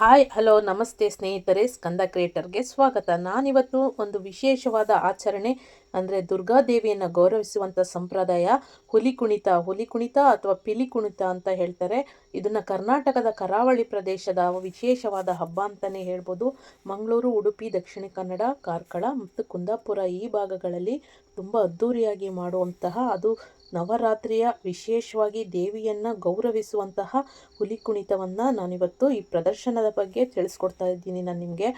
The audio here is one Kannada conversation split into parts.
ಹಾಯ್ ಹಲೋ ನಮಸ್ತೆ ಸ್ನೇಹಿತರೆ ಸ್ಕಂದ ಕ್ರಿಯೇಟರ್ಗೆ ಸ್ವಾಗತ. ನಾನಿವತ್ತು ಒಂದು ವಿಶೇಷವಾದ ಆಚರಣೆ ಅಂದರೆ ದುರ್ಗಾದೇವಿಯನ್ನು ಗೌರವಿಸುವಂಥ ಸಂಪ್ರದಾಯ ಹುಲಿ ಕುಣಿತ ಹುಲಿ ಕುಣಿತ ಅಥವಾ ಪಿಲಿ ಕುಣಿತ ಅಂತ ಹೇಳ್ತಾರೆ. ಇದನ್ನು ಕರ್ನಾಟಕದ ಕರಾವಳಿ ಪ್ರದೇಶದ ವಿಶೇಷವಾದ ಹಬ್ಬ ಅಂತಲೇ ಹೇಳ್ಬೋದು. ಮಂಗಳೂರು, ಉಡುಪಿ, ದಕ್ಷಿಣ ಕನ್ನಡ, ಕಾರ್ಕಳ ಮತ್ತು ಕುಂದಾಪುರ ಈ ಭಾಗಗಳಲ್ಲಿ ತುಂಬ ಅದ್ಧೂರಿಯಾಗಿ ಮಾಡುವಂತಹ ಅದು ನವರಾತ್ರಿಯ ವಿಶೇಷವಾಗಿ ದೇವಿಯನ್ನು ಗೌರವಿಸುವಂತಹ ಹುಲಿ ಕುಣಿತವನ್ನು ನಾನಿವತ್ತು ಈ ಪ್ರದರ್ಶನದ ಬಗ್ಗೆ ತಿಳಿಸ್ಕೊಡ್ತಾ ಇದ್ದೀನಿ ನಾನು ನಿಮಗೆ.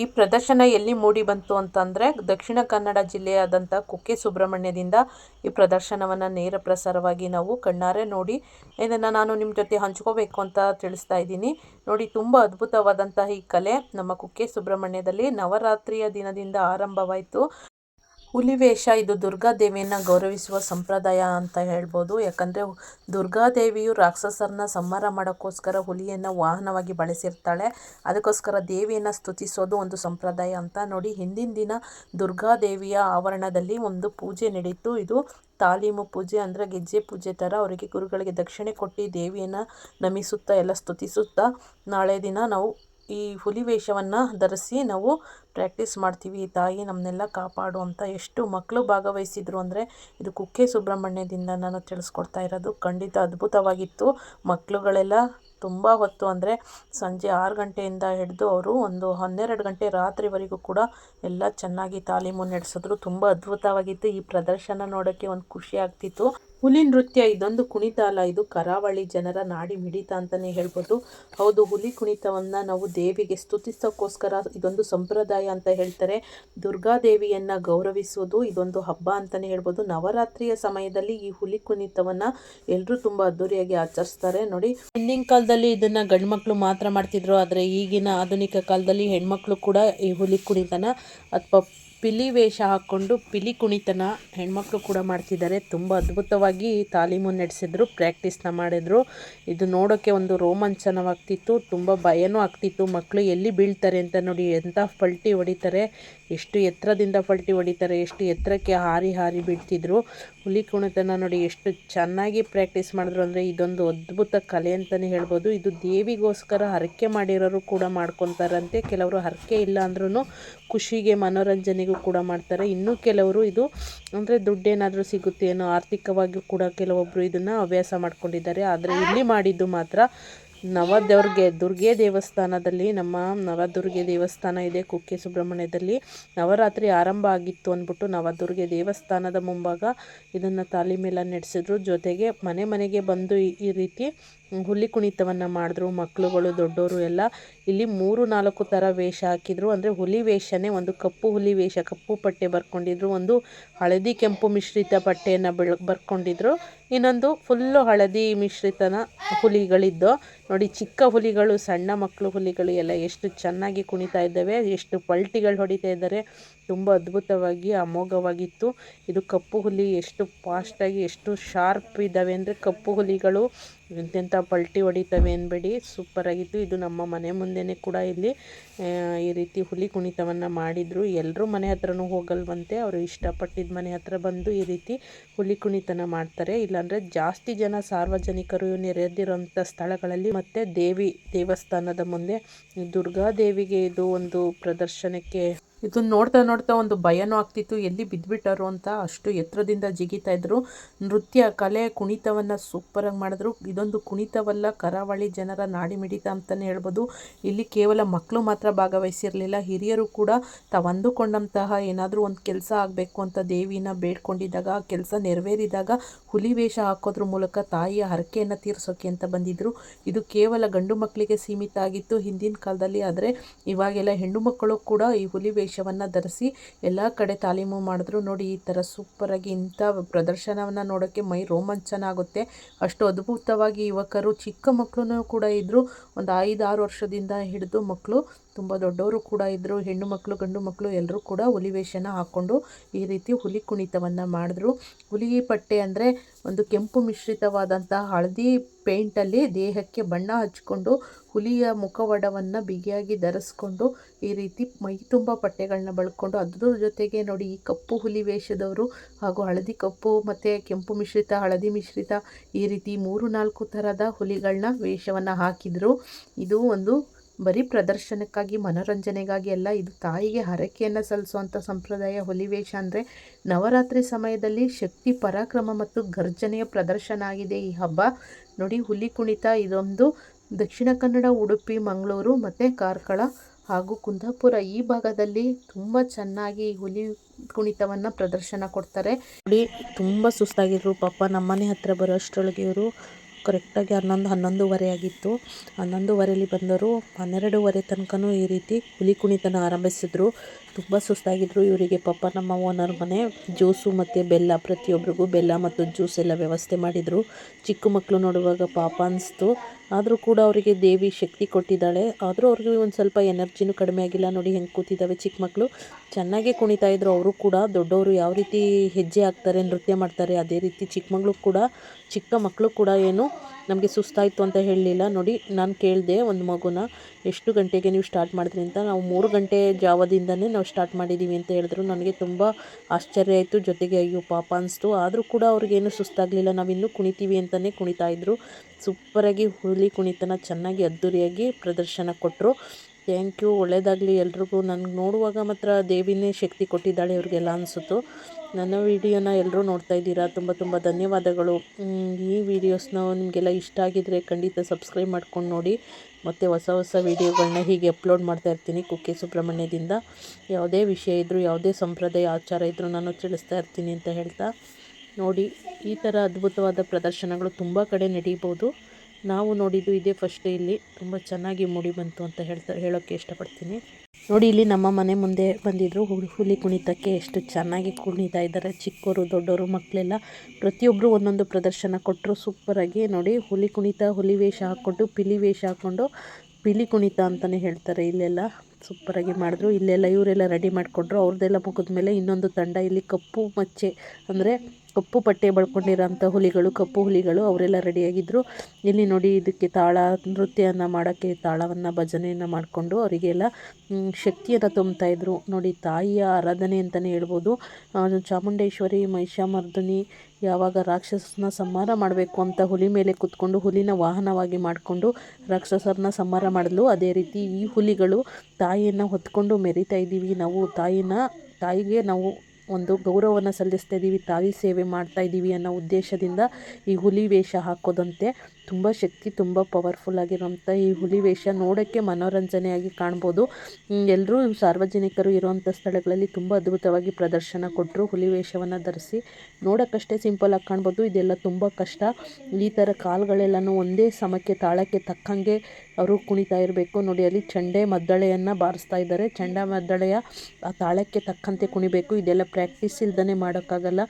ಈ ಪ್ರದರ್ಶನ ಎಲ್ಲಿ ಮೂಡಿ ಬಂತು ಅಂತಂದರೆ ದಕ್ಷಿಣ ಕನ್ನಡ ಜಿಲ್ಲೆಯಾದಂಥ ಕುಕ್ಕೆ ಸುಬ್ರಹ್ಮಣ್ಯದಿಂದ ಈ ಪ್ರದರ್ಶನವನ್ನು ನೇರ ಪ್ರಸಾರವಾಗಿ ನಾವು ಕಣ್ಣಾರೆ ನೋಡಿ ಇದನ್ನು ನಾನು ನಿಮ್ಮ ಜೊತೆ ಹಂಚ್ಕೋಬೇಕು ಅಂತ ತಿಳಿಸ್ತಾ ಇದ್ದೀನಿ. ನೋಡಿ, ತುಂಬ ಅದ್ಭುತವಾದಂತಹ ಈ ಕಲೆ ನಮ್ಮ ಕುಕ್ಕೆ ಸುಬ್ರಹ್ಮಣ್ಯದಲ್ಲಿ ನವರಾತ್ರಿಯ ದಿನದಿಂದ ಆರಂಭವಾಯಿತು. ಹುಲಿವೇಷ, ಇದು ದುರ್ಗಾ ದುರ್ಗಾದೇವಿಯನ್ನು ಗೌರವಿಸುವ ಸಂಪ್ರದಾಯ ಅಂತ ಹೇಳ್ಬೋದು. ಯಾಕಂದರೆ ದುರ್ಗಾದೇವಿಯು ರಾಕ್ಷಸರನ್ನ ಸಂಹಾರ ಮಾಡೋಕ್ಕೋಸ್ಕರ ಹುಲಿಯನ್ನು ವಾಹನವಾಗಿ ಬಳಸಿರ್ತಾಳೆ. ಅದಕ್ಕೋಸ್ಕರ ದೇವಿಯನ್ನು ಸ್ತುತಿಸೋದು ಒಂದು ಸಂಪ್ರದಾಯ ಅಂತ ನೋಡಿ ಹಿಂದಿನ ದಿನ ದುರ್ಗಾ ದೇವಿಯ ಆವರಣದಲ್ಲಿ ಒಂದು ಪೂಜೆ ನಡೀತು. ಇದು ತಾಲೀಮು ಪೂಜೆ ಅಂದರೆ ಗೆಜ್ಜೆ ಪೂಜೆ ಥರ ಅವರಿಗೆ ಗುರುಗಳಿಗೆ ದಕ್ಷಿಣೆ ಕೊಟ್ಟು ದೇವಿಯನ್ನು ನಮಿಸುತ್ತಾ, ಎಲ್ಲ ಸ್ತುತಿಸುತ್ತಾ ನಾಳೆ ದಿನ ನಾವು ಈ ಹುಲಿ ವೇಷವನ್ನು ಧರಿಸಿ ನಾವು ಪ್ರಾಕ್ಟೀಸ್ ಮಾಡ್ತೀವಿ. ತಾಯಿ ನಮ್ಮನ್ನೆಲ್ಲ ಕಾಪಾಡು ಅಂತ ಎಷ್ಟು ಮಕ್ಕಳು ಭಾಗವಹಿಸಿದ್ರು ಅಂದರೆ ಇದು ಕುಕ್ಕೆ ಸುಬ್ರಹ್ಮಣ್ಯದಿಂದ ನಾನು ತಿಳಿಸ್ಕೊಡ್ತಾ ಇರೋದು. ಖಂಡಿತ ಅದ್ಭುತವಾಗಿತ್ತು. ಮಕ್ಕಳುಗಳೆಲ್ಲ ತುಂಬ ಹೊತ್ತು ಅಂದರೆ ಸಂಜೆ ಆರು ಗಂಟೆಯಿಂದ ಹಿಡಿದು ಅವರು ಒಂದು ಹನ್ನೆರಡು ಗಂಟೆ ರಾತ್ರಿವರೆಗೂ ಕೂಡ ಎಲ್ಲ ಚೆನ್ನಾಗಿ ತಾಲೀಮು ನಡೆಸಿದ್ರು. ತುಂಬ ಅದ್ಭುತವಾಗಿತ್ತು. ಈ ಪ್ರದರ್ಶನ ನೋಡೋಕ್ಕೆ ಒಂದು ಖುಷಿ ಆಗ್ತಿತ್ತು. ಹುಲಿ ನೃತ್ಯ ಇದೊಂದು ಕುಣಿತ ಅಲ್ಲ, ಇದು ಕರಾವಳಿ ಜನರ ನಾಡಿ ಮಿಡಿತ ಅಂತಲೇ ಹೇಳ್ಬೋದು. ಹೌದು, ಹುಲಿ ಕುಣಿತವನ್ನು ನಾವು ದೇವಿಗೆ ಸ್ತುತಿಸೋಕ್ಕೋಸ್ಕರ ಇದೊಂದು ಸಂಪ್ರದಾಯ ಅಂತ ಹೇಳ್ತಾರೆ. ದುರ್ಗಾದೇವಿಯನ್ನು ಗೌರವಿಸುವುದು ಇದೊಂದು ಹಬ್ಬ ಅಂತಲೇ ಹೇಳ್ಬೋದು. ನವರಾತ್ರಿಯ ಸಮಯದಲ್ಲಿ ಈ ಹುಲಿ ಕುಣಿತವನ್ನು ಎಲ್ಲರೂ ತುಂಬ ಅದ್ದೂರಿಯಾಗಿ ಆಚರಿಸ್ತಾರೆ. ನೋಡಿ, ಹಿಂದಿನ ಕಾಲದಲ್ಲಿ ಇದನ್ನು ಗಂಡು ಮಕ್ಕಳು ಮಾತ್ರ ಮಾಡ್ತಿದ್ರು, ಆದರೆ ಈಗಿನ ಆಧುನಿಕ ಕಾಲದಲ್ಲಿ ಹೆಣ್ಮಕ್ಳು ಕೂಡ ಈ ಹುಲಿ ಕುಣಿತನ ಅಥವಾ ಪಿಲಿ ವೇಷ ಹಾಕ್ಕೊಂಡು ಪಿಲಿ ಕುಣಿತನ ಹೆಣ್ಮಕ್ಳು ಕೂಡ ಮಾಡ್ತಿದ್ದಾರೆ. ತುಂಬ ಅದ್ಭುತವಾಗಿ ತಾಲೀಮು ನಡೆಸಿದ್ರು ಪ್ರಾಕ್ಟೀಸ್ನ ಮಾಡಿದ್ರು. ಇದು ನೋಡೋಕ್ಕೆ ಒಂದು ರೋಮಾಂಚನವಾಗ್ತಿತ್ತು, ತುಂಬ ಭಯನೂ ಆಗ್ತಿತ್ತು. ಮಕ್ಕಳು ಎಲ್ಲಿ ಬೀಳ್ತಾರೆ ಅಂತ ನೋಡಿ ಎಂಥ ಪಲ್ಟಿ ಹೊಡಿತಾರೆ. ಎಷ್ಟು ಎತ್ತರದಿಂದ ಪಲ್ಟಿ ಹೊಡಿತಾರೆ, ಎಷ್ಟು ಎತ್ತರಕ್ಕೆ ಹಾರಿ ಹಾರಿ ಬಿಡ್ತಿದ್ರು. ಹುಲಿ ಕುಣಿತನ ನೋಡಿ ಎಷ್ಟು ಚೆನ್ನಾಗಿ ಪ್ರಾಕ್ಟೀಸ್ ಮಾಡಿದ್ರು ಅಂದರೆ ಇದೊಂದು ಅದ್ಭುತ ಕಲೆ ಅಂತಲೇ ಹೇಳ್ಬೋದು. ಇದು ದೇವಿಗೋಸ್ಕರ ಹರಕೆ ಮಾಡಿರೋರು ಕೂಡ ಮಾಡ್ಕೊತಾರಂತೆ. ಕೆಲವರು ಹರಕೆ ಇಲ್ಲ ಅಂದ್ರೂ ಖುಷಿಗೆ ಮನೋರಂಜನೆಗೂ ಕೂಡ ಮಾಡ್ತಾರೆ. ಇನ್ನೂ ಕೆಲವರು ಇದು ಅಂದರೆ ದುಡ್ಡೇನಾದರೂ ಸಿಗುತ್ತೆ ಏನೋ ಆರ್ಥಿಕವಾಗಿಯೂ ಕೂಡ ಕೆಲವೊಬ್ಬರು ಇದನ್ನು ಹವ್ಯಾಸ ಮಾಡ್ಕೊಂಡಿದ್ದಾರೆ. ಆದರೆ ಇಲ್ಲಿ ಮಾಡಿದ್ದು ಮಾತ್ರ ನವದುರ್ಗೆ ದುರ್ಗೆ ದೇವಸ್ಥಾನದಲ್ಲಿ, ನಮ್ಮ ನವದುರ್ಗೆ ದೇವಸ್ಥಾನ ಇದೆ ಕುಕ್ಕೆ ಸುಬ್ರಹ್ಮಣ್ಯದಲ್ಲಿ. ನವರಾತ್ರಿ ಆರಂಭ ಆಗಿತ್ತು ಅಂದ್ಬಿಟ್ಟು ನವದುರ್ಗೆ ದೇವಸ್ಥಾನದ ಮುಂಭಾಗ ಇದನ್ನು ತಾಲೀಮೆಲ್ಲ ನಡೆಸಿದ್ರು. ಜೊತೆಗೆ ಮನೆ ಮನೆಗೆ ಬಂದು ಈ ರೀತಿ ಹುಲಿ ಕುಣಿತವನ್ನು ಮಾಡಿದ್ರು ಮಕ್ಕಳುಗಳು ದೊಡ್ಡವರು ಎಲ್ಲ. ಇಲ್ಲಿ ಮೂರು, ನಾಲ್ಕು ಥರ ವೇಷ ಹಾಕಿದ್ರು. ಅಂದರೆ ಹುಲಿ ವೇಷನೇ ಒಂದು ಕಪ್ಪು ಹುಲಿ ವೇಷ, ಕಪ್ಪು ಪಟ್ಟೆ ಬರ್ಕೊಂಡಿದ್ರು. ಒಂದು ಹಳದಿ ಕೆಂಪು ಮಿಶ್ರಿತ ಪಟ್ಟೆಯನ್ನು ಬೆಳ್, ಬರ್ಕೊಂಡಿದ್ರು. ಇನ್ನೊಂದು ಫುಲ್ಲು ಹಳದಿ ಮಿಶ್ರಿತನ ಹುಲಿಗಳಿದ್ದು. ನೋಡಿ, ಚಿಕ್ಕ ಹುಲಿಗಳು, ಸಣ್ಣ ಮಕ್ಕಳು ಹುಲಿಗಳು ಎಲ್ಲ ಎಷ್ಟು ಚೆನ್ನಾಗಿ ಕುಣಿತಾ ಇದ್ದಾವೆ. ಎಷ್ಟು ಪಲ್ಟಿಗಳು ಹೊಡಿತಾ ಇದ್ದಾರೆ. ತುಂಬ ಅದ್ಭುತವಾಗಿ, ಅಮೋಘವಾಗಿತ್ತು. ಇದು ಕಪ್ಪು ಹುಲಿ ಎಷ್ಟು ಫಾಸ್ಟಾಗಿ ಎಷ್ಟು ಶಾರ್ಪ್ ಇದ್ದಾವೆ. ಅಂದರೆ ಕಪ್ಪು ಹುಲಿಗಳು ಎಂತೆಂಥ ಪಲ್ಟಿ ಹೊಡಿತವೆ ಅನ್ಬೇಡಿ ಸೂಪರಾಗಿತ್ತು ಇದು ನಮ್ಮ ಮನೆ ಮುಂದೆನೇ ಕೂಡ ಇಲ್ಲಿ ಈ ರೀತಿ ಹುಲಿ ಕುಣಿತವನ್ನು ಮಾಡಿದರು. ಎಲ್ಲರೂ ಮನೆ ಹತ್ರನೂ ಹೋಗಲ್ವಂತೆ. ಅವರು ಇಷ್ಟಪಟ್ಟಿದ್ದ ಮನೆ ಹತ್ರ ಬಂದು ಈ ರೀತಿ ಹುಲಿ ಕುಣಿತನ ಮಾಡ್ತಾರೆ. ಇಲ್ಲಾಂದರೆ ಜಾಸ್ತಿ ಜನ ಸಾರ್ವಜನಿಕರು ನೆರೆದಿರೋಂಥ ಸ್ಥಳಗಳಲ್ಲಿ ಮತ್ತು ದೇವಿ ದೇವಸ್ಥಾನದ ಮುಂದೆ ದುರ್ಗಾದೇವಿಗೆ ಇದು ಒಂದು ಪ್ರದರ್ಶನಕ್ಕೆ ಇದನ್ನ ನೋಡ್ತಾ ನೋಡ್ತಾ ಒಂದು ಭಯನೂ ಆಗ್ತಿತ್ತು. ಎಲ್ಲಿ ಬಿದ್ದುಬಿಟ್ಟರು ಅಂತ ಅಷ್ಟು ಎತ್ತರದಿಂದ ಜಿಗಿತಾ ಇದ್ರು. ನೃತ್ಯ, ಕಲೆ, ಕುಣಿತವನ್ನು ಸೂಪರಾಗಿ ಮಾಡಿದ್ರು. ಇದೊಂದು ಕುಣಿತವಲ್ಲ, ಕರಾವಳಿ ಜನರ ನಾಡಿ ಮಿಡಿತ ಅಂತಲೇ ಹೇಳ್ಬೋದು. ಇಲ್ಲಿ ಕೇವಲ ಮಕ್ಕಳು ಮಾತ್ರ ಭಾಗವಹಿಸಿರಲಿಲ್ಲ. ಹಿರಿಯರು ಕೂಡ ತಾವು ಏನಾದರೂ ಒಂದು ಕೆಲಸ ಆಗಬೇಕು ಅಂತ ದೇವಿನ ಬೇಡ್ಕೊಂಡಿದ್ದಾಗ, ಆ ಕೆಲಸ ನೆರವೇರಿದಾಗ ಹುಲಿ ವೇಷ ಹಾಕೋದ್ರ ಮೂಲಕ ತಾಯಿಯ ಹರಕೆಯನ್ನು ತೀರಿಸೋಕೆ ಅಂತ ಬಂದಿದ್ದರು ಇದು ಕೇವಲ ಗಂಡು ಮಕ್ಕಳಿಗೆ ಸೀಮಿತ ಆಗಿತ್ತು ಹಿಂದಿನ ಕಾಲದಲ್ಲಿ. ಆದರೆ ಇವಾಗೆಲ್ಲ ಹೆಣ್ಣು ಮಕ್ಕಳು ಕೂಡ ಈ ಹುಲಿ ವೇಷ ವೇಷವನ್ನು ಧರಿಸಿ ಎಲ್ಲ ಕಡೆ ತಾಲೀಮು ಮಾಡಿದ್ರು. ನೋಡಿ, ಈ ಥರ ಸೂಪರಾಗಿ ಇಂಥ ಪ್ರದರ್ಶನವನ್ನು ನೋಡೋಕ್ಕೆ ಮೈ ರೋಮಾಂಚನ ಆಗುತ್ತೆ ಅಷ್ಟು ಅದ್ಭುತವಾಗಿ ಯುವಕರು, ಚಿಕ್ಕ ಮಕ್ಕಳು ಕೂಡ ಇದ್ದರು ಒಂದು ಐದು ಆರು ವರ್ಷದಿಂದ ಹಿಡಿದು ಮಕ್ಕಳು ತುಂಬ ದೊಡ್ಡವರು ಕೂಡ ಇದ್ದರು ಹೆಣ್ಣು ಮಕ್ಕಳು ಗಂಡು ಮಕ್ಕಳು ಎಲ್ಲರೂ ಕೂಡ ಹುಲಿ ವೇಷನ ಹಾಕ್ಕೊಂಡು ಈ ರೀತಿ ಹುಲಿ ಕುಣಿತವನ್ನು ಮಾಡಿದ್ರು. ಹುಲಿ ಪಟ್ಟೆ ಅಂದರೆ ಒಂದು ಕೆಂಪು ಮಿಶ್ರಿತವಾದಂಥ ಹಳದಿ ಪೇಂಟಲ್ಲಿ ದೇಹಕ್ಕೆ ಬಣ್ಣ ಹಚ್ಕೊಂಡು ಹುಲಿಯ ಮುಖವಡವನ್ನು ಬಿಗಿಯಾಗಿ ಧರಿಸ್ಕೊಂಡು ಈ ರೀತಿ ಮೈ ತುಂಬ ಪಟ್ಟೆಗಳನ್ನ ಬಳಕೊಂಡು ಅದ್ರ ಜೊತೆಗೆ ನೋಡಿ ಈ ಕಪ್ಪು ಹುಲಿ ವೇಷದವರು ಹಾಗೂ ಹಳದಿ ಕಪ್ಪು ಮತ್ತು ಕೆಂಪು ಮಿಶ್ರಿತ, ಹಳದಿ ಮಿಶ್ರಿತ ಈ ರೀತಿ ಮೂರು ನಾಲ್ಕು ಥರದ ಹುಲಿಗಳನ್ನ ವೇಷವನ್ನು ಹಾಕಿದರು. ಇದು ಒಂದು ಬರೀ ಪ್ರದರ್ಶನಕ್ಕಾಗಿ ಮನೋರಂಜನೆಗಾಗಿ ಎಲ್ಲ ಇದು ತಾಯಿಗೆ ಹರಕೆಯನ್ನು ಸಲ್ಲಿಸುವಂಥ ಸಂಪ್ರದಾಯ ಹುಲಿವೇಷ ಅಂದರೆ ನವರಾತ್ರಿ ಸಮಯದಲ್ಲಿ ಶಕ್ತಿ, ಪರಾಕ್ರಮ ಮತ್ತು ಗರ್ಜನೆಯ ಪ್ರದರ್ಶನ ಆಗಿದೆ. ಈ ಹಬ್ಬ ನೋಡಿ, ಹುಲಿ ಕುಣಿತ ಇದೊಂದು ದಕ್ಷಿಣ ಕನ್ನಡ, ಉಡುಪಿ, ಮಂಗಳೂರು ಮತ್ತು ಕಾರ್ಕಳ ಹಾಗೂ ಕುಂದಾಪುರ ಈ ಭಾಗದಲ್ಲಿ ತುಂಬ ಚೆನ್ನಾಗಿ ಹುಲಿ ಕುಣಿತವನ್ನು ಪ್ರದರ್ಶನ ಕೊಡ್ತಾರೆ. ನೋಡಿ, ತುಂಬ ಸುಸ್ತಾಗಿದ್ರು ಪಾಪ. ನಮ್ಮನೆ ಹತ್ರ ಬರೋ ಅಷ್ಟರೊಳಗೆ ಇವರು ಕರೆಕ್ಟಾಗಿ ಹನ್ನೊಂದು ಹನ್ನೊಂದುವರೆ ಆಗಿತ್ತು. ಹನ್ನೊಂದುವರೆಯಲ್ಲಿ ಬಂದರು ಹನ್ನೆರಡುವರೆ ತನಕನೂ ಈ ರೀತಿ ಹುಲಿ ಕುಣಿತನ ಆರಂಭಿಸಿದ್ರು. ತುಂಬ ಸುಸ್ತಾಗಿದ್ರು. ಇವರಿಗೆ ಪಾಪ ನಮ್ಮ ಓನರ್ ಮನೆ, ಜ್ಯೂಸು ಮತ್ತು ಬೆಲ್ಲ ಪ್ರತಿಯೊಬ್ಬರಿಗೂ ಬೆಲ್ಲ ಮತ್ತು ಜ್ಯೂಸ್ ಎಲ್ಲ ವ್ಯವಸ್ಥೆ ಮಾಡಿದರು. ಚಿಕ್ಕ ಮಕ್ಕಳು ನೋಡುವಾಗ ಪಾಪ ಅನಿಸ್ತು. ಆದರೂ ಕೂಡ ಅವರಿಗೆ ದೇವಿ ಶಕ್ತಿ ಕೊಟ್ಟಿದ್ದಾಳೆ. ಆದರೂ ಅವ್ರಿಗೆ ಒಂದು ಸ್ವಲ್ಪ ಎನರ್ಜಿನೂ ಕಡಿಮೆ ಆಗಿಲ್ಲ. ನೋಡಿ ಹೆಂಗೆ ಕೂತಿದ್ದಾವೆ ಚಿಕ್ಕ ಮಕ್ಕಳು ಚೆನ್ನಾಗೇ ಕುಣಿತಾ ಇದ್ರು. ಅವರು ಕೂಡ ದೊಡ್ಡವರು ಯಾವ ರೀತಿ ಹೆಜ್ಜೆ ಹಾಕ್ತಾರೆ, ನೃತ್ಯ ಮಾಡ್ತಾರೆ, ಅದೇ ರೀತಿ ಚಿಕ್ಕ ಮಕ್ಕಳು ಕೂಡ, ಚಿಕ್ಕ ಮಕ್ಕಳು ಕೂಡ ಏನು ನಮಗೆ ಸುಸ್ತಾಯಿತು ಅಂತ ಹೇಳಲಿಲ್ಲ. ನೋಡಿ, ನಾನು ಕೇಳಿದೆ ಒಂದು ಮಗುನ, ಎಷ್ಟು ಗಂಟೆಗೆ ನೀವು ಸ್ಟಾರ್ಟ್ ಮಾಡಿದ್ರಿ? ಅಂತ. ನಾವು ಮೂರು ಗಂಟೆ ಜಾವದಿಂದನೇ ನಾವು ಸ್ಟಾರ್ಟ್ ಮಾಡಿದ್ದೀವಿ ಅಂತ ಹೇಳಿದ್ರು. ನನಗೆ ತುಂಬ ಆಶ್ಚರ್ಯ ಆಯಿತು. ಜೊತೆಗೆ, ಅಯ್ಯೋ ಪಾಪ, ಅನಿಸ್ತು. ಆದರೂ ಕೂಡ ಅವ್ರಿಗೇನು ಸುಸ್ತಾಗಲಿಲ್ಲ. ನಾವು ಇನ್ನೂ ಕುಣಿತೀವಿ ಅಂತಲೇ ಕುಣಿತಾಯಿದ್ರು ಸೂಪರಾಗಿ ಹುಲಿ ಕುಣಿತನ ಚೆನ್ನಾಗಿ ಅದ್ದೂರಿಯಾಗಿ ಪ್ರದರ್ಶನ ಕೊಟ್ಟರು ಥ್ಯಾಂಕ್ ಯು. ಒಳ್ಳೆಯದಾಗಲಿ ಎಲ್ರಿಗೂ. ನನಗೆ ನೋಡುವಾಗ ಮಾತ್ರ ದೇವಿನೇ ಶಕ್ತಿ ಕೊಟ್ಟಿದ್ದಾಳೆ ಇವ್ರಿಗೆಲ್ಲ ಅನಿಸುತ್ತು. ನನ್ನ ವೀಡಿಯೋನ ಎಲ್ಲರೂ ನೋಡ್ತಾ ಇದ್ದೀರಾ? ತುಂಬ ತುಂಬ ಧನ್ಯವಾದಗಳು. ಈ ವೀಡಿಯೋಸ್ನ ನಿಮಗೆಲ್ಲ ಇಷ್ಟ ಆಗಿದರೆ ಖಂಡಿತ ಸಬ್ಸ್ಕ್ರೈಬ್ ಮಾಡ್ಕೊಂಡು ನೋಡಿ. ಮತ್ತು ಹೊಸ ಹೊಸ ವೀಡಿಯೋಗಳನ್ನ ಹೀಗೆ ಅಪ್ಲೋಡ್ ಮಾಡ್ತಾ ಇರ್ತೀನಿ ಕುಕ್ಕೆ ಸುಬ್ರಹ್ಮಣ್ಯದಿಂದ. ಯಾವುದೇ ವಿಷಯ ಇದ್ದರೂ ಯಾವುದೇ ಸಂಪ್ರದಾಯ, ಆಚಾರ ಇದ್ದರೂ ನಾನು ತಿಳಿಸ್ತಾ ಇರ್ತೀನಿ ಅಂತ ಹೇಳ್ತಾ ನೋಡಿ. ಈ ಥರ ಅದ್ಭುತವಾದ ಪ್ರದರ್ಶನಗಳು ತುಂಬ ಕಡೆ ನಡೀಬೋದು. ನಾವು ನೋಡಿದ್ದು ಇದೇ ಫಸ್ಟ್ ಇಲ್ಲಿ. ತುಂಬ ಚೆನ್ನಾಗಿ ಮೂಡಿ ಬಂತು ಅಂತ ಹೇಳ್ತಾ ಹೇಳೋಕ್ಕೆ ಇಷ್ಟಪಡ್ತೀನಿ. ನೋಡಿ, ಇಲ್ಲಿ ನಮ್ಮ ಮನೆ ಮುಂದೆ ಬಂದಿದ್ದರು ಹುಲಿ ಕುಣಿತಕ್ಕೆ ಎಷ್ಟು ಚೆನ್ನಾಗಿ ಕುಣಿತಾ ಇದ್ದಾರೆ. ಚಿಕ್ಕವರು ದೊಡ್ಡವರು ಮಕ್ಕಳೆಲ್ಲ ಪ್ರತಿಯೊಬ್ಬರು ಒಂದೊಂದು ಪ್ರದರ್ಶನ ಕೊಟ್ಟರು ಸೂಪರಾಗಿ ನೋಡಿ, ಹುಲಿ ಕುಣಿತ, ಹುಲಿ ವೇಷ ಹಾಕ್ಕೊಂಡು, ಪಿಲಿ ವೇಷ ಹಾಕ್ಕೊಂಡು ಪಿಲಿ ಕುಣಿತ ಅಂತಲೇ ಹೇಳ್ತಾರೆ ಇಲ್ಲೆಲ್ಲ. ಸೂಪರಾಗಿ ಮಾಡಿದ್ರು. ಇಲ್ಲೆಲ್ಲ ಇವರೆಲ್ಲ ರೆಡಿ ಮಾಡಿಕೊಂಡ್ರು. ಅವ್ರದ್ದೆಲ್ಲ ಮುಗಿದ ಮೇಲೆ ಇನ್ನೊಂದು ತಂಡ, ಇಲ್ಲಿ ಕಪ್ಪು ಮಚ್ಚೆ ಅಂದರೆ ಕಪ್ಪು ಪಟ್ಟೆ ಬಳ್ಕೊಂಡಿರೋಂಥ ಹುಲಿಗಳು, ಕಪ್ಪು ಹುಲಿಗಳು ಅವರೆಲ್ಲ ರೆಡಿಯಾಗಿದ್ದರು ಇಲ್ಲಿ ನೋಡಿ ಇದಕ್ಕೆ ತಾಳ ನೃತ್ಯವನ್ನು ಮಾಡೋಕ್ಕೆ ತಾಳವನ್ನು, ಭಜನೆಯನ್ನು ಮಾಡಿಕೊಂಡು ಅವರಿಗೆಲ್ಲ ಶಕ್ತಿಯನ್ನು ತುಂಬ್ತಾಯಿದ್ರು ನೋಡಿ, ತಾಯಿಯ ಆರಾಧನೆ ಅಂತಲೇ ಹೇಳ್ಬೋದು. ಚಾಮುಂಡೇಶ್ವರಿ, ಮಹಿಷಾಮರ್ದಿನಿ ಯಾವಾಗ ರಾಕ್ಷಸನ ಸಂಹಾರ ಮಾಡಬೇಕು ಅಂತ ಹುಲಿ ಮೇಲೆ ಕೂತ್ಕೊಂಡು ಹುಲಿನ ವಾಹನವಾಗಿ ಮಾಡಿಕೊಂಡು ರಾಕ್ಷಸರನ್ನ ಸಂಹಾರ ಮಾಡಲು ಅದೇ ರೀತಿ ಈ ಹುಲಿಗಳು ತಾಯಿಯನ್ನು ಹೊತ್ಕೊಂಡು ಮೆರಿತಾ ಇದ್ದೀವಿ. ನಾವು ತಾಯಿನ, ತಾಯಿಗೆ ನಾವು ಒಂದು ಗೌರವವನ್ನು ಸಲ್ಲಿಸ್ತಾ ಇದ್ದೀವಿ ತಾಯಿ ಸೇವೆ ಮಾಡ್ತಾ ಇದ್ದೀವಿ ಅನ್ನೋ ಉದ್ದೇಶದಿಂದ ಈ ಹುಲಿ ವೇಷ ಹಾಕೋದಂತೆ ತುಂಬ ಶಕ್ತಿ, ತುಂಬ ಪವರ್ಫುಲ್ ಆಗಿರುವಂಥ ಈ ಹುಲಿ ವೇಷ ನೋಡೋಕ್ಕೆ ಮನೋರಂಜನೆಯಾಗಿ ಕಾಣ್ಬೋದು. ಎಲ್ಲರೂ ಸಾರ್ವಜನಿಕರು ಇರುವಂಥ ಸ್ಥಳಗಳಲ್ಲಿ ತುಂಬ ಅದ್ಭುತವಾಗಿ ಪ್ರದರ್ಶನ ಕೊಟ್ಟರು ಹುಲಿ ವೇಷವನ್ನು ಧರಿಸಿ. ನೋಡೋಕ್ಕಷ್ಟೇ ಆಗಿ ಕಾಣ್ಬೋದು, ಇದೆಲ್ಲ ತುಂಬ ಕಷ್ಟ. ಈ ಥರ ಕಾಲುಗಳೆಲ್ಲನೂ ಒಂದೇ ಸಮಕ್ಕೆ, ತಾಳಕ್ಕೆ ತಕ್ಕಂಗೆ ಅವರು ಕುಣಿತಾ ಇರಬೇಕು. ನೋಡಿ, ಅಲ್ಲಿ ಚಂಡೆ ಮದ್ದಳೆಯನ್ನು ಬಾರಿಸ್ತಾ ಇದ್ದಾರೆ. ಚಂಡ ಮದ್ದಳೆಯ ಆ ತಾಳಕ್ಕೆ ತಕ್ಕಂತೆ ಕುಣಿಬೇಕು. ಇದೆಲ್ಲ ಪ್ರಾಕ್ಟೀಸ್ ಇಲ್ದೇ ಮಾಡೋಕ್ಕಾಗಲ್ಲ.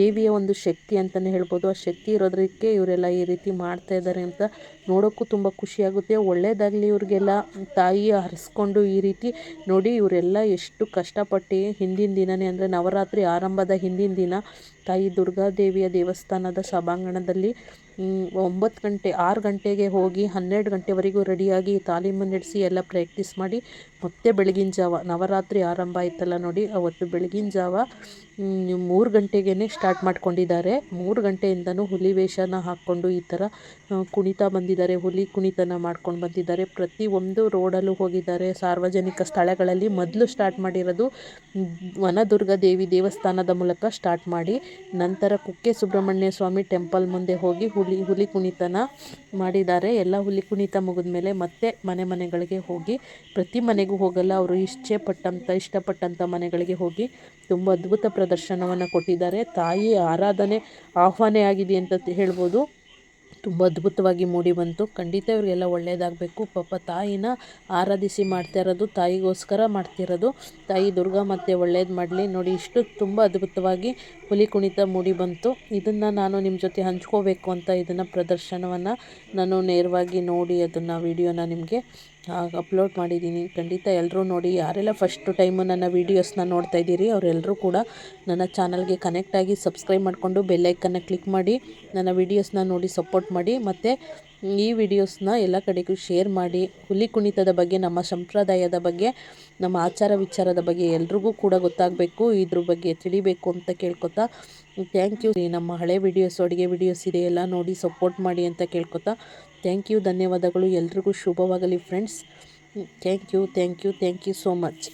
ದೇವಿಯ ಒಂದು ಶಕ್ತಿ ಅಂತಲೇ ಹೇಳ್ಬೋದು. ಆ ಶಕ್ತಿ ಇರೋದಕ್ಕೆ ಇವರೆಲ್ಲ ಈ ರೀತಿ ಮಾಡ್ತಾ ಇದ್ದಾರೆ ಅಂತ ನೋಡೋಕ್ಕೂ ತುಂಬ ಖುಷಿಯಾಗುತ್ತೆ ಒಳ್ಳೆಯದಾಗಲಿ ಇವ್ರಿಗೆಲ್ಲ. ತಾಯಿ ಹರಿಸ್ಕೊಂಡು ಈ ರೀತಿ ನೋಡಿ ಇವರೆಲ್ಲ ಎಷ್ಟು ಕಷ್ಟಪಟ್ಟು ಹಿಂದಿನ ದಿನವೇ ಅಂದರೆ ನವರಾತ್ರಿ ಆರಂಭದ ಹಿಂದಿನ ದಿನ ತಾಯಿ ದುರ್ಗಾದೇವಿಯ ದೇವಸ್ಥಾನದ ಸಭಾಂಗಣದಲ್ಲಿ ಒಂಬತ್ತು ಗಂಟೆ, ಆರು ಗಂಟೆಗೆ ಹೋಗಿ ಹನ್ನೆರಡು ಗಂಟೆವರೆಗೂ ರೆಡಿಯಾಗಿ ತಾಲೀಮು ನಡೆಸಿ ಎಲ್ಲ ಪ್ರಾಕ್ಟೀಸ್ ಮಾಡಿ, ಮತ್ತೆ ಬೆಳಗಿನ ಜಾವ, ನವರಾತ್ರಿ ಆರಂಭ ಆಯ್ತಲ್ಲ ನೋಡಿ, ಅವತ್ತು ಬೆಳಗಿನ ಜಾವ ಮೂರು ಗಂಟೆಗೇ ಸ್ಟಾರ್ಟ್ ಮಾಡ್ಕೊಂಡಿದ್ದಾರೆ. ಮೂರು ಗಂಟೆಯಿಂದನೂ ಹುಲಿ ವೇಷನ ಹಾಕ್ಕೊಂಡು ಈ ಥರ ಕುಣಿತ ಬಂದಿದ್ದಾರೆ. ಹುಲಿ ಕುಣಿತನ ಮಾಡ್ಕೊಂಡು ಬಂದಿದ್ದಾರೆ. ಪ್ರತಿ ಒಂದು ರೋಡಲ್ಲೂ ಹೋಗಿದ್ದಾರೆ. ಸಾರ್ವಜನಿಕ ಸ್ಥಳಗಳಲ್ಲಿ ಮೊದಲು ಸ್ಟಾರ್ಟ್ ಮಾಡಿರೋದು ವನದುರ್ಗ ದೇವಿ ದೇವಸ್ಥಾನದ ಮೂಲಕ ಸ್ಟಾರ್ಟ್ ಮಾಡಿ, ನಂತರ ಕುಕ್ಕೆ ಸುಬ್ರಹ್ಮಣ್ಯ ಸ್ವಾಮಿ ಟೆಂಪಲ್ ಮುಂದೆ ಹೋಗಿ ಹುಲಿ ಹುಲಿ ಕುಣಿತನ ಮಾಡಿದ್ದಾರೆ. ಎಲ್ಲ ಹುಲಿ ಕುಣಿತ ಮುಗಿದ ಮೇಲೆ ಮತ್ತೆ ಮನೆ ಮನೆಗಳಿಗೆ ಹೋಗಿ, ಪ್ರತಿ ಮನೆಗೂ ಹೋಗಲ್ಲ. ಅವರು ಇಚ್ಛೆ ಪಟ್ಟಂಥ ಇಷ್ಟಪಟ್ಟಂಥ ಮನೆಗಳಿಗೆ ಹೋಗಿ ತುಂಬ ಅದ್ಭುತ ಪ್ರದರ್ಶನವನ್ನು ಕೊಟ್ಟಿದ್ದಾರೆ. ತಾಯಿ ಆರಾಧನೆ ಆಹ್ವಾನ ಆಗಿದೆ ಅಂತ ಹೇಳ್ಬೋದು. ತುಂಬ ಅದ್ಭುತವಾಗಿ ಮೂಡಿ ಬಂತು. ಖಂಡಿತ ಇವರಿಗೆಲ್ಲ ಒಳ್ಳೆಯದಾಗಬೇಕು ಪಾಪ ತಾಯಿನ ಆರಾಧಿಸಿ ಮಾಡ್ತಾ ಇರೋದು, ತಾಯಿಗೋಸ್ಕರ ಮಾಡ್ತಿರೋದು ತಾಯಿ ದುರ್ಗಾ ಮತ್ತೆ ಒಳ್ಳೇದು ಮಾಡಲಿ. ನೋಡಿ, ಇಷ್ಟು ತುಂಬ ಅದ್ಭುತವಾಗಿ ಹುಲಿ ಕುಣಿತ ಮೂಡಿ ಬಂತು. ಇದನ್ನು ನಾನು ನಿಮ್ಮ ಜೊತೆ ಹಂಚ್ಕೋಬೇಕು ಅಂತ ಇದನ್ನು ಪ್ರದರ್ಶನವನ್ನು ನಾನು ನೇರವಾಗಿ ನೋಡಿ ಅದನ್ನು, ವಿಡಿಯೋನ ನಿಮಗೆ ಅಪ್ಲೋಡ್ ಮಾಡಿದ್ದೀನಿ. ಖಂಡಿತ ಎಲ್ಲರೂ ನೋಡಿ, ಯಾರೆಲ್ಲ ಫಸ್ಟ್ ಟೈಮು ನನ್ನ ವೀಡಿಯೋಸ್ನ ನೋಡ್ತಾ ಇದ್ದೀರಿ ಅವರೆಲ್ಲರೂ ಕೂಡ ನನ್ನ ಚಾನಲ್ಗೆ ಕನೆಕ್ಟ್ ಆಗಿ ಸಬ್ಸ್ಕ್ರೈಬ್ ಮಾಡಿಕೊಂಡು ಬೆಲ್ಲೈಕನ್ನ ಕ್ಲಿಕ್ ಮಾಡಿ, ನನ್ನ ವೀಡಿಯೋಸ್ನ ನೋಡಿ ಸಪೋರ್ಟ್ ಮಾಡಿ, ಮತ್ತು ಈ ವಿಡಿಯೋಸ್ನ ಎಲ್ಲ ಕಡೆಗೂ ಶೇರ್ ಮಾಡಿ. ಹುಲಿ ಕುಣಿತದ ಬಗ್ಗೆ, ನಮ್ಮ ಸಂಪ್ರದಾಯದ ಬಗ್ಗೆ, ನಮ್ಮ ಆಚಾರ ವಿಚಾರದ ಬಗ್ಗೆ ಎಲ್ರಿಗೂ ಕೂಡ ಗೊತ್ತಾಗಬೇಕು, ಇದ್ರ ಬಗ್ಗೆ ತಿಳಿಬೇಕು ಅಂತ ಕೇಳ್ಕೊತಾ ಥ್ಯಾಂಕ್ ಯು ನಮ್ಮ ಹಳೆ ವಿಡಿಯೋಸ್ ಅಡುಗೆ ವಿಡಿಯೋಸ್ ಇದೆ, ಎಲ್ಲ ನೋಡಿ ಸಪೋರ್ಟ್ ಮಾಡಿ ಅಂತ ಕೇಳ್ಕೊತಾ ಥ್ಯಾಂಕ್ ಯು ಧನ್ಯವಾದಗಳು ಎಲ್ರಿಗೂ ಶುಭವಾಗಲಿ friends thank you thank you thank you so much